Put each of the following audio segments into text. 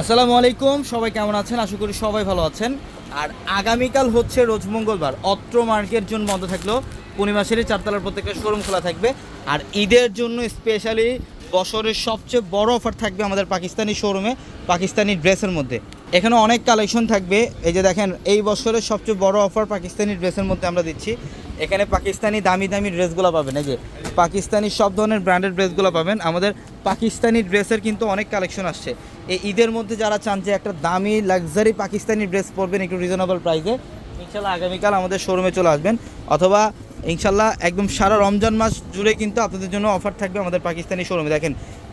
আসসালামু আলাইকুম, সবাই কেমন আছেন? আশা করি সবাই ভালো আছেন। আর আগামীকাল হচ্ছে রোজ মঙ্গলবার, অত্র মার্কেট জন্য বন্ধ থাকলেও পূর্ণিমাসেরই চারতলার প্রত্যেকটা শোরুম খোলা থাকবে। আর ঈদের জন্য স্পেশালি বছরের সবচেয়ে বড় অফার থাকবে আমাদের পাকিস্তানি শোরুমে পাকিস্তানি ড্রেসের মধ্যে। এখানে অনেক কালেকশন থাকবে। এই যে দেখেন, এই বছরের সবচেয়ে বড় অফার পাকিস্তানি ড্রেসের মধ্যে আমরা দিচ্ছি। এখানে পাকিস্তানি দামি দামি ড্রেসগুলো পাবেন। এই যে পাকিস্তানি সব ধরনের ব্র্যান্ডেড ড্রেসগুলো পাবেন। আমাদের পাকিস্তানি ড্রেসের কিন্তু অনেক কালেকশন আসছে। এই ঈদের মধ্যে যারা চান যে একটা দামি লাক্সারি পাকিস্তানি ড্রেস পরবেন একটু রিজনেবল প্রাইসে ইনশাল্লাহ আগামীকাল আমাদের শোরুমে চলে আসবেন। অথবা ইনশাল্লাহ একদম সারা রমজান মাস জুড়ে কিন্তু আপনাদের জন্য অফার থাকবে আমাদের পাকিস্তানি শোরুমে দেখেন,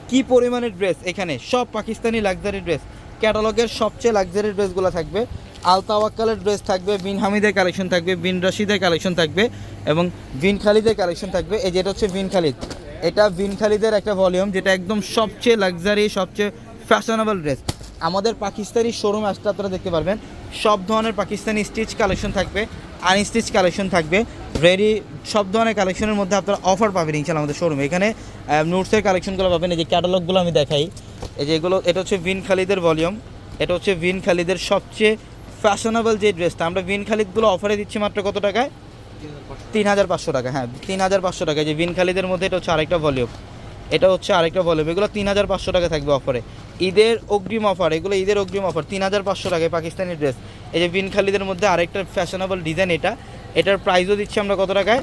কি পরিমাণের ড্রেস এখানে? সব পাকিস্তানি লাক্সারি ড্রেস ক্যাটালগের সবচেয়ে লাক্সারি ড্রেসগুলো থাকবে। আলতাওয়াক্কালের ড্রেস থাকবে, বিন হামিদের কালেকশন থাকবে, বিন রশিদের কালেকশন থাকবে। এবং বিন খালিদের কালেকশন থাকবে। এই যেটা হচ্ছে বিন খালিদ এটা বিন খালিদের একটা ভলিউম যেটা একদম সবচেয়ে লাক্সারি সবচেয়ে ফ্যাশনেবল ড্রেস আমাদের পাকিস্তানি শোরুম আসতে আপনারা দেখতে পারবেন। সব ধরনের পাকিস্তানি স্টিচ কালেকশন থাকবে আনস্টিচ কালেকশন থাকবে। রেডি সব ধরনের কালেকশনের মধ্যে আপনারা অফার পাবেন ইনশাল্লাহ আমাদের শোরুমে এখানে নোটসের কালেকশনগুলো পাবেন, এই যে ক্যাটালগুলো আমি দেখাই। এই যে এগুলো, এটা হচ্ছে বিন খালিদের ভলিউম এটা হচ্ছে বিন খালিদের সবচেয়ে ফ্যাশনেবল যে ড্রেসটা আমরা বিন খালিদগুলো অফারে দিচ্ছি মাত্র কত টাকায়? তিন হাজার পাঁচশো টাকা হ্যাঁ তিন হাজার পাঁচশো টাকা। যে বিন খালিদের মধ্যে এটা হচ্ছে আরেকটা ভলিউম এটা হচ্ছে আরেকটা ভলিউম এগুলো তিন হাজার পাঁচশো টাকা থাকবে অফারে ঈদের অগ্রিম অফার এগুলো ঈদের অগ্রিম অফার তিন হাজার পাঁচশো টাকায় পাকিস্তানি ড্রেস এই যে বিন খালিদের মধ্যে আরেকটা ফ্যাশনেবল ডিজাইন এটা। এটার প্রাইসও দিচ্ছি আমরা কত টাকায়?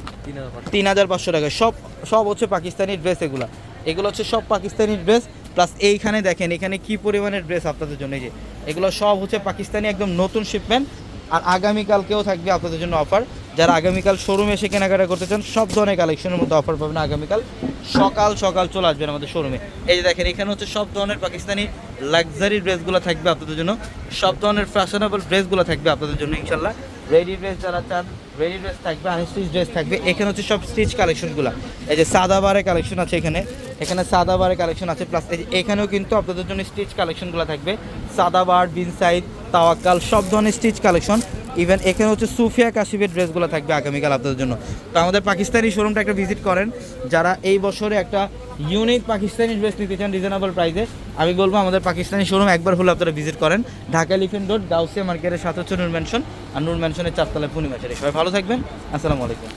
তিন হাজার পাঁচশো টাকায়। সব সব হচ্ছে পাকিস্তানি ড্রেস এগুলো। এগুলো হচ্ছে সব পাকিস্তানি ড্রেস প্লাস এইখানে দেখেন এখানে কি পরিমাণের ড্রেস আপনাদের জন্য? এই যে এগুলো সব হচ্ছে পাকিস্তানি একদম নতুন শিপমেন্ট আর আগামীকালকেও থাকবে আপনাদের জন্য অফার। যারা আগামীকাল শোরুমে এসে কেনাকাটা করতে চান, সব ধরনের কালেকশনের মধ্যে অফার পাবেন আগামীকাল। সকাল সকাল চলে আসবেন আমাদের শোরুমে এই যে দেখেন, এখানে হচ্ছে সব ধরনের পাকিস্তানি লাক্সারি ড্রেসগুলো থাকবে আপনাদের জন্য। সব ধরনের ফ্যাশনেবল ড্রেসগুলো থাকবে আপনাদের জন্য, ইনশাল্লাহ। রেডি ড্রেস যারা চান, রেডি ড্রেস থাকবে, আর স্টিচ ড্রেস থাকবে। এখানে হচ্ছে সব স্টিচ কালেকশনগুলো। এই যে সাদা বারে কালেকশন আছে এখানে। এখানে সাদা বারে কালেকশন আছে, প্লাস এই এখানেও কিন্তু আপনাদের জন্য স্টিচ কালেকশনগুলো থাকবে। সাদা বার বিন সাইড তাওয়াক্কাল, সব ধরনের স্টিচ কালেকশন। ইভেন এখানে হচ্ছে সুফিয়া কাশিফের ড্রেসগুলো থাকবে আগামীকাল আপনাদের জন্য। তো আমাদের পাকিস্তানি শোরুমটা একটা ভিজিট করেন। যারা এই বছরে একটা ইউনিক পাকিস্তানি ড্রেস নিতে চান রিজনেবল প্রাইসে আমি বলব আমাদের পাকিস্তানি শোরুম একবার হলে আপনারা ভিজিট করেন। ঢাকা লিফিন রোড গাউসিয়া মার্কেটের সাথে হচ্ছে নুর ম্যানশন আর নুর ম্যানশনের চারতলায় পূর্ণিমাচারি সবাই ভালো থাকবেন। আসসালামু আলাইকুম।